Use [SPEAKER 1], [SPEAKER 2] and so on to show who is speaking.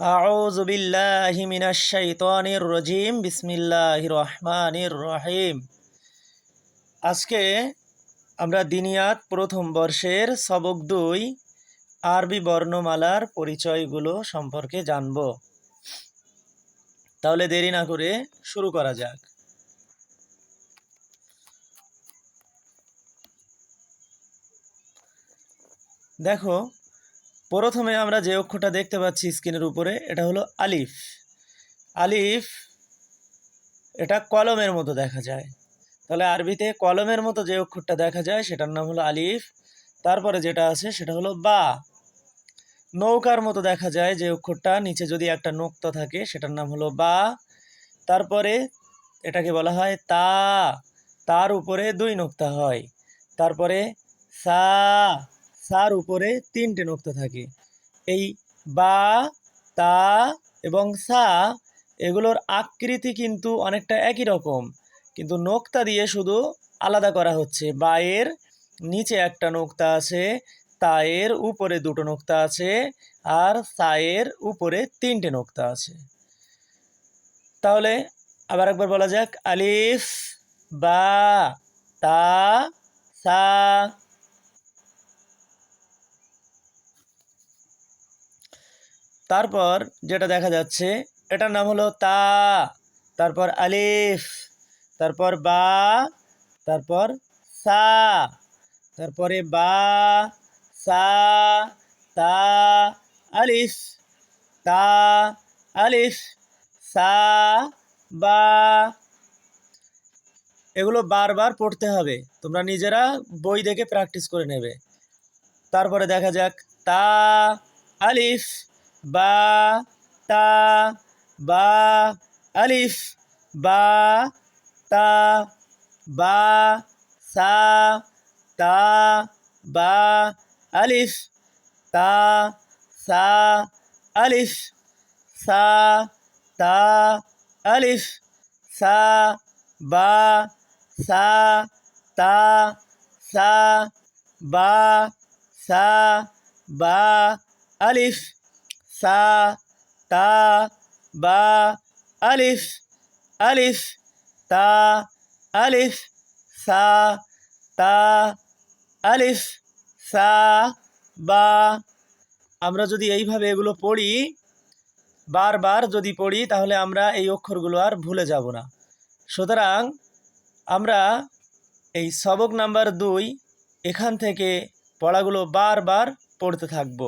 [SPEAKER 1] أعوذ بالله من الشيطان الرجيم بسم الله الرحمن الرحيم আজকে আমরা দিনিয়াত প্রথম বর্ষের সবক দুই আরবি বর্ণমালার পরিচয়গুলো সম্পর্কে জানব তাহলে দেরি না করে শুরু করা যাক দেখো প্রথমে আমরা যে অক্ষরটা দেখতে পাচ্ছি স্ক্রিনের উপরে, এটা হলো আলিফ। আলিফ, এটা কলমের মতো দেখা যায়। তাহলে আরবিতে কলমের মতো যে অক্ষরটা দেখা যায়, সেটার নাম হলো আলিফ। তারপরে যেটা আছে, সেটা হলো বা। নৌকার মতো দেখা যায় যে অক্ষরটা, নিচে যদি একটা নোক্তা থাকে, সেটার নাম হলো বা। তারপরে এটাকে বলা হয় তা। তার উপরে দুই নোক্তা হয়। তারপরে সা। সার উপরে তিনটে নোক্তা থাকে। এই বা, তা এবং সা এগুলোর আকৃতি কিন্তু অনেকটা একই রকম। কিন্তু নোক্তা দিয়ে শুধু আলাদা করা হচ্ছে। বায়ের নিচে একটা নোক্তা আছে তায়ের উপরে দুটো নোক্তা আছে, আর সায়ের উপরে তিনটে নোক্তা আছে। তাহলে আবার একবার বলা যাক। আলিফ, বা, তা, সা তারপর যেটা দেখা যাচ্ছে, এটার নাম হলো তা, তারপর আলিফ, তারপর বা, তারপর সা, তারপরে বা, সা, তা, আলিফ তা, আলিফ, সা, বা। এগুলো বারবার পড়তে হবে, তোমরা নিজেরা বই দেখে প্র্যাকটিস করে নেবে। তারপরে দেখা যাক, তা, আলিফ বা, তা, বা, আলিফ, বা, তা, বা, সা, তা, বা, আলিফ, তা, সা, আলিফ, সা, তা, আলিফ, সা, বা, সা, তা, সা, বা সা, বা, আলিফ সা তা, বা, আলিফ আলিফ, তা, আলিফ, সা, তা, আলিফ, সা, বা। আমরা যদি এইভাবে এগুলো পড়ি, বারবার যদি পড়ি, তাহলে আমরা এই অক্ষরগুলো আর ভুলে যাব না। সুতরাং আমরা এই সবক নাম্বার দুই এখান থেকে পড়াগুলো বারবার পড়তে থাকব।